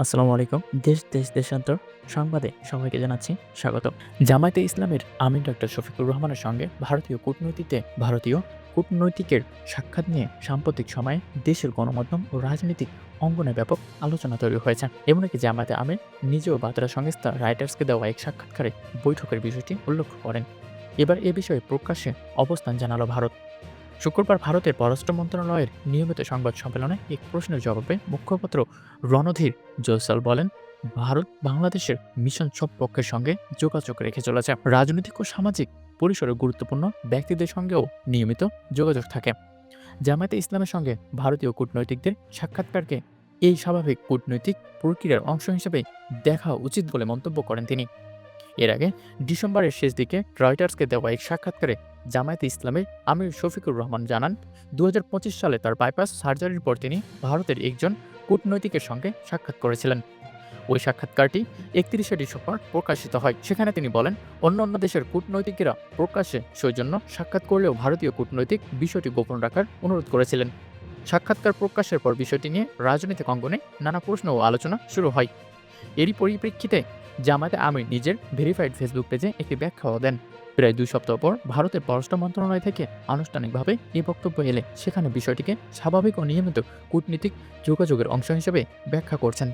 আসসালামু আলাইকুম। দেশ দেশ, দেশান্তর সংবাদে সবাইকে জানাচ্ছি স্বাগত। জামায়াতে ইসলামের আমির ডক্টর শফিকুর রহমানের সঙ্গে ভারতীয় কূটনীতিতে ভারতীয় কূটনৈতিকের সাক্ষাৎ নিয়ে সাম্প্রতিক সময়ে দেশের গণমাধ্যম ও রাজনৈতিক অঙ্গনে ব্যাপক আলোচনা তৈরি হয়েছে। এমনকি জামায়াতে আমির নিজেও বার্তা সংস্থা রাইটার্সকে দেওয়া এক সাক্ষাৎকারে বৈঠকের বিষয়টি উল্লেখ করেন। এবার এ বিষয়ে প্রকাশ্যে অবস্থান জানালো ভারত। শুক্রবার ভারতের পররাষ্ট্র মন্ত্রণালয়ের নিয়মিত সংবাদ সম্মেলনে এক প্রশ্নের জবাবে মুখপাত্র রণধীর জয়সাল বলেন, ভারত বাংলাদেশের মিশন সব পক্ষের সঙ্গে যোগাযোগ রেখে চলেছে। রাজনৈতিক ও সামাজিক পরিসরে গুরুত্বপূর্ণ ব্যক্তিদের সঙ্গেও নিয়মিত যোগাযোগ থাকে। জামায়াতে ইসলামের সঙ্গে ভারতীয় কূটনৈতিকদের সাক্ষাৎকারকে এই স্বাভাবিক কূটনৈতিক প্রক্রিয়ার অংশ হিসেবে দেখা উচিত বলে মন্তব্য করেন তিনি। এর আগে ডিসেম্বরের শেষ দিকে রয়টার্সকে দেওয়া এক সাক্ষাৎকারে জামায়াতে ইসলামের আমির শফিকুর রহমান জানান দু হাজার পঁচিশ সালে তার বাইপাস সার্জারির পর তিনি ভারতের একজন কূটনৈতিকের সঙ্গে সাক্ষাৎ করেছিলেন। ওই সাক্ষাৎকারটি একত্রিশে ডিসেম্বর প্রকাশিত হয়। সেখানে তিনি বলেন, অন্য অন্য দেশের কূটনৈতিকেরা প্রকাশ্যে সৌজন্য সাক্ষাৎ করলেও ভারতীয় কূটনৈতিক বিষয়টি গোপন রাখার অনুরোধ করেছিলেন। সাক্ষাৎকার প্রকাশের পর বিষয়টি নিয়ে রাজনৈতিক অঙ্গনে নানা প্রশ্ন ও আলোচনা শুরু হয়। এরই পরিপ্রেক্ষিতে জামায়াতে আমির নিজের ভেরিফাইড ফেসবুক পেজে একটি ব্যাখ্যাও দেন। প্রায় দুই সপ্তাহ পর ভারতের পররাষ্ট্র মন্ত্রণালয় থেকে আনুষ্ঠানিকভাবে এই বক্তব্য এলে সেখানে বিষয়টিকে স্বাভাবিক ও নিয়মিত কূটনীতিক যোগাযোগের অংশ হিসেবে ব্যাখ্যা করছেন।